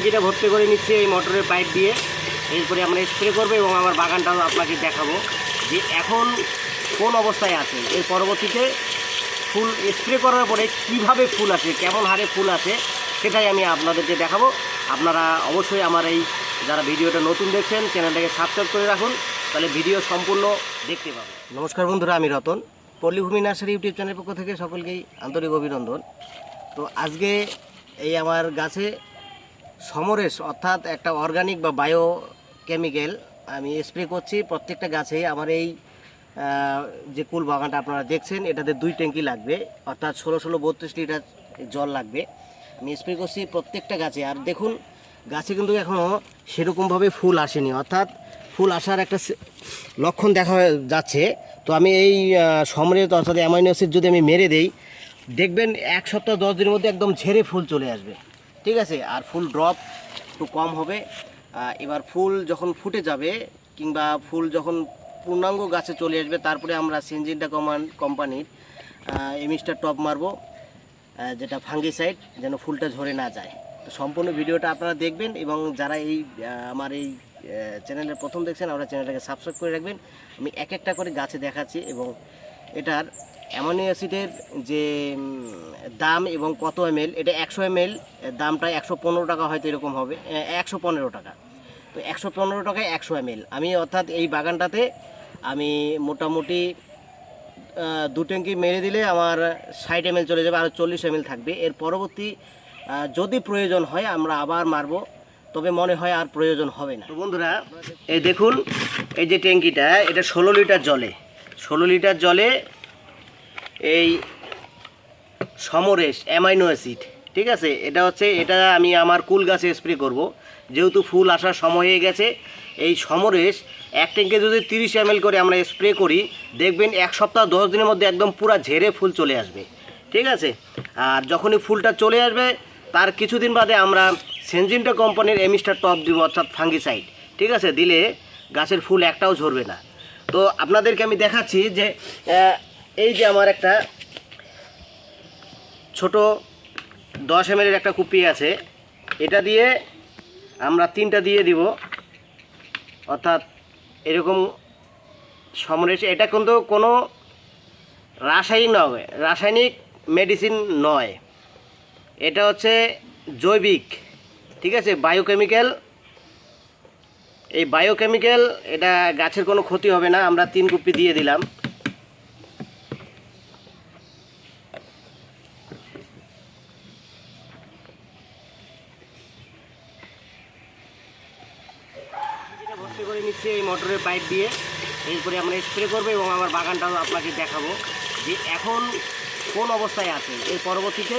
ট্যাঙ্কিটা ভর্তি করে নিচ্ছি এই মোটরের পাইপ দিয়ে। এরপরে আমরা স্প্রে করব এবং আমার বাগানটাও আপনাকে দেখাবো যে এখন কোন অবস্থায় আছে। এর পরবর্তীতে ফুল স্প্রে করার পরে কীভাবে ফুল আসে কেমন হারে ফুল আসে সেটাই আমি আপনাদেরকে দেখাবো। আপনারা অবশ্যই আমার এই যারা ভিডিওটা নতুন দেখছেন, চ্যানেলটাকে সাবস্ক্রাইব করে রাখুন, তাহলে ভিডিও সম্পূর্ণ দেখতে পাবেন। নমস্কার বন্ধুরা, আমি Ratan. Pallibhumi nursery YouTube channel পক্ষ থেকে সকলকেই আন্তরিক অভিনন্দন। তো আজকে এই আমার গাছে সমরেশ অর্থাৎ একটা অর্গানিক বা বায়ো কেমিক্যাল আমি স্প্রে করছি প্রত্যেকটা গাছে। আমার এই যে কুল বাগানটা আপনারা দেখছেন, এটাতে দুই ট্যাঙ্কি লাগবে। অর্থাৎ ষোলো ষোলো বত্রিশ লিটার জল লাগবে। আমি স্প্রে করছি প্রত্যেকটা গাছে। আর দেখুন, গাছে কিন্তু এখনও সেরকমভাবে ফুল আসেনি। অর্থাৎ ফুল আসার একটা লক্ষণ দেখা যাচ্ছে। তো আমি এই সমরেশ অর্থাৎ অ্যামাইনো অ্যাসিড যদি আমি মেরে দেই, দেখবেন এক সপ্তাহ দশ দিনের মধ্যে একদম ঝেড়ে ফুল চলে আসবে। ঠিক আছে, আর ফুল ড্রপ একটু কম হবে। এবার ফুল যখন ফুটে যাবে, কিংবা ফুল যখন পূর্ণাঙ্গ গাছে চলে আসবে, তারপরে আমরা সিনজিনটা কমান কোম্পানির এমিস্টার টপ মারবো যেটা ফাঙ্গিসাইড যেন ফুলটা ঝরে না যায়। তো সম্পূর্ণ ভিডিওটা আপনারা দেখবেন, এবং যারা এই আমার এই চ্যানেলের প্রথম দেখছেন আমরা চ্যানেলটাকে সাবস্ক্রাইব করে রাখবেন। আমি এক একটা করে গাছে দেখাচ্ছি, এবং এটার অ্যামোনিয়া অ্যাসিডের যে দাম এবং কত এম এটা একশো এম দামটা একশো পনেরো টাকা হয়তো এরকম হবে একশো পনেরো টাকা। তো একশো পনেরো টাকায় একশো এম আমি অর্থাৎ এই বাগানটাতে আমি মোটামুটি দু ট্যাঙ্কি মেরে দিলে আমার ষাট এম চলে যাবে আর চল্লিশ এম থাকবে। এর পরবর্তী যদি প্রয়োজন হয় আমরা আবার মারবো, তবে মনে হয় আর প্রয়োজন হবে না। তো বন্ধুরা, এই দেখুন, এই যে ট্যাঙ্কিটা, এটা ষোলো লিটার জলে। ষোলো লিটার জলে এই সমরেশ অ্যামাইনো অ্যাসিড, ঠিক আছে? এটা হচ্ছে, এটা আমি আমার কুল গাছে স্প্রে করব। যেহেতু ফুল আসার সময় হয়ে গেছে, এই সমরেশ এক ট্যাঙ্কে যদি তিরিশ এম করে আমরা স্প্রে করি, দেখবেন এক সপ্তাহ, দশ দিনের মধ্যে একদম পুরো ঝেড়ে ফুল চলে আসবে, ঠিক আছে? আর যখনই ফুলটা চলে আসবে, তার কিছুদিন বাদে আমরা সেনজিনটা কোম্পানির এমিস্টার টপ দিব, অর্থাৎ ফাঙ্গিসাইড, ঠিক আছে? দিলে গাছের ফুল একটাও ঝরবে না। তো আপনাদেরকে আমি দেখাচ্ছি যে এই যে আমার একটা ছোট দশ এম একটা কুপি আছে। এটা দিয়ে আমরা তিনটা দিয়ে দিব। অর্থাৎ এরকম সমরেশ, এটা কিন্তু কোনো রাসায়নিক নয়, রাসায়নিক মেডিসিন নয়। এটা হচ্ছে জৈবিক, ঠিক আছে? বায়োকেমিক্যাল। এই বায়োকেমিক্যাল, এটা গাছের কোনো ক্ষতি হবে না, আমরা তিন কুপি দিয়ে দিলাম এটা ভর্তি করে নিচ্ছি এই মোটরের পাইপ দিয়ে। এরপরে আমরা স্প্রে করব এবং আমার বাগানটাও আপনাকে দেখাবো যে এখন কোন অবস্থায় আছে। এর পরবর্তীতে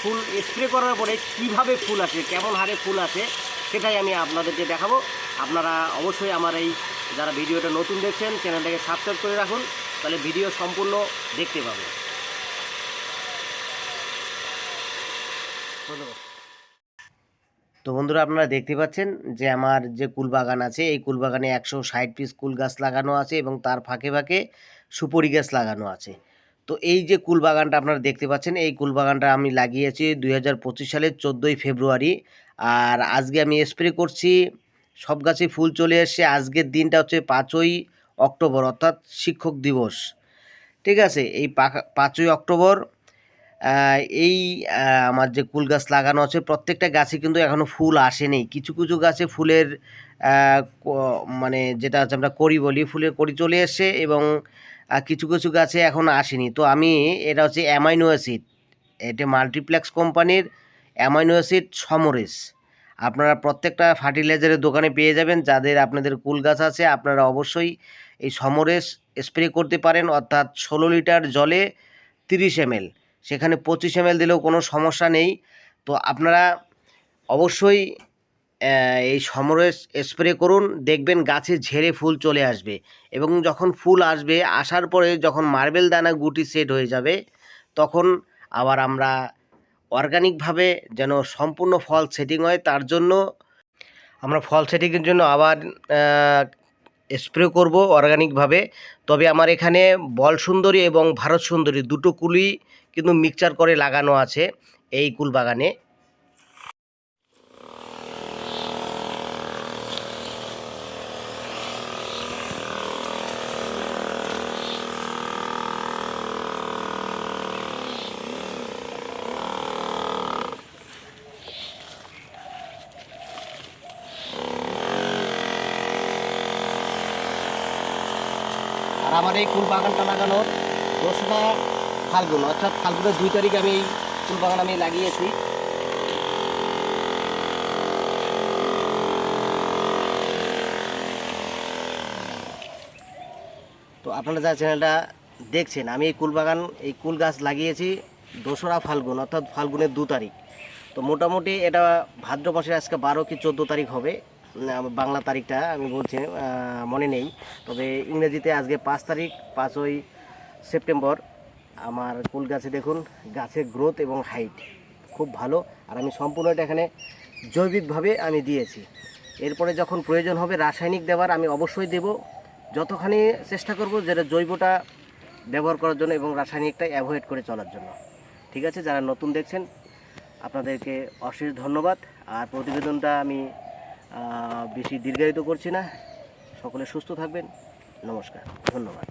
ফুল স্প্রে করার পরে কীভাবে ফুল আসে কেমন হারে ফুল আসে সেটাই আমি আপনাদেরকে দেখাবো। আপনারা অবশ্যই আমার এই যারা ভিডিওটা নতুন দেখছেন, চ্যানেলটাকে সাবস্ক্রাইব করে রাখুন, তাহলে ভিডিও সম্পূর্ণ দেখতে পাবেন। ধন্যবাদ। তো বন্ধুরা আপনারা দেখতে পাচ্ছেন যে আমার যে কুল বাগান আছে, এই কুল বাগানে একশো ষাট পিস কুল গাছ লাগানো আছে এবং তার ফাঁকে ফাঁকে সুপরি গাছ লাগানো আছে। তো এই যে কুল বাগানটা আপনারা দেখতে পাচ্ছেন, এই কুল বাগানটা আমি লাগিয়েছি দুই হাজার পঁচিশ সালের চোদ্দোই ফেব্রুয়ারি আর আজকে আমি স্প্রে করছি, সব গাছে ফুল চলে এসছে, আজকের দিনটা হচ্ছে পাঁচই অক্টোবর, অর্থাৎ শিক্ষক দিবস। ঠিক আছে, এই পাঁচই অক্টোবর এই আমার যে কুল গাছ লাগানো আছে, প্রত্যেকটা গাছে কিন্তু এখনও ফুল আসেনি। কিছু কিছু গাছে ফুলের মানে যেটা হচ্ছে আমরা করি বলি, ফুলের করি চলে এসছে এবং কিছু কিছু গাছে এখনও আসেনি। তো আমি, এটা হচ্ছে অ্যামাইনো অ্যাসিড। এটা মাল্টিপ্লেক্স কোম্পানির অ্যামাইনো অ্যাসিড সমরেশ। আপনারা প্রত্যেকটা ফার্টিলাইজারের দোকানে পেয়ে যাবেন। যাদের আপনাদের কুল গাছ আছে, আপনারা অবশ্যই এই সমরেশ স্প্রে করতে পারেন। অর্থাৎ ষোলো লিটার জলে তিরিশ এমএল। সেখানে পঁচিশ এমএল দিলেও কোনো সমস্যা নেই। তো আপনারা অবশ্যই এই সমরেশ স্প্রে করুন, দেখবেন গাছে ঝেড়ে ফুল চলে আসবে এবং যখন ফুল আসবে, আসার পরে যখন মার্বেল দানা গুটি সেট হয়ে যাবে, তখন আবার আমরা অর্গানিকভাবে যেন সম্পূর্ণ ফল সেটিং হয়, তার জন্য আমরা ফল সেটিংয়ের জন্য আবার স্প্রে করব অর্গানিকভাবে। তবে আমার এখানে বল সুন্দরী এবং ভারত সুন্দরী দুটো কুলি কিন্তু মিক্সচার করে লাগানো আছে এই কুল বাগানে আমার এই ফুল বাগানটা লাগানোর দোসরা ফাল্গুন, অর্থাৎ ফাল্গুনের দুই তারিখ আমি এই কুল বাগান আমি লাগিয়েছি। তো আপনারা যা চ্যানেলটা দেখছেন, আমি এই কুল বাগান এই কুল গাছ লাগিয়েছি দোসরা ফাল্গুন, অর্থাৎ ফাল্গুনের দু তারিখ। তো মোটামুটি এটা ভাদ্র মাসের আজকে বারো কি চোদ্দ তারিখ হবে। বাংলা তারিখটা আমি বলছি মনে নেই। তবে ইংরেজিতে আজকে পাঁচ তারিখ, পাঁচই সেপ্টেম্বর। আমার কুল গাছে দেখুন গাছের গ্রোথ এবং হাইট খুব ভালো। আর আমি সম্পূর্ণ এটা এখানে জৈবিকভাবে আমি দিয়েছি। এরপরে যখন প্রয়োজন হবে রাসায়নিক দেওয়ার আমি অবশ্যই দেব। যতখানি চেষ্টা করব যেটা জৈবটা ব্যবহার করার জন্য এবং রাসায়নিকটা অ্যাভয়েড করে চলার জন্য। ঠিক আছে, যারা নতুন দেখছেন, আপনাদেরকে অশেষ ধন্যবাদ। আর প্রতিবেদনটা আমি বেশি দীর্ঘায়িত করছি না। সকলে সুস্থ থাকবেন। নমস্কার, ধন্যবাদ।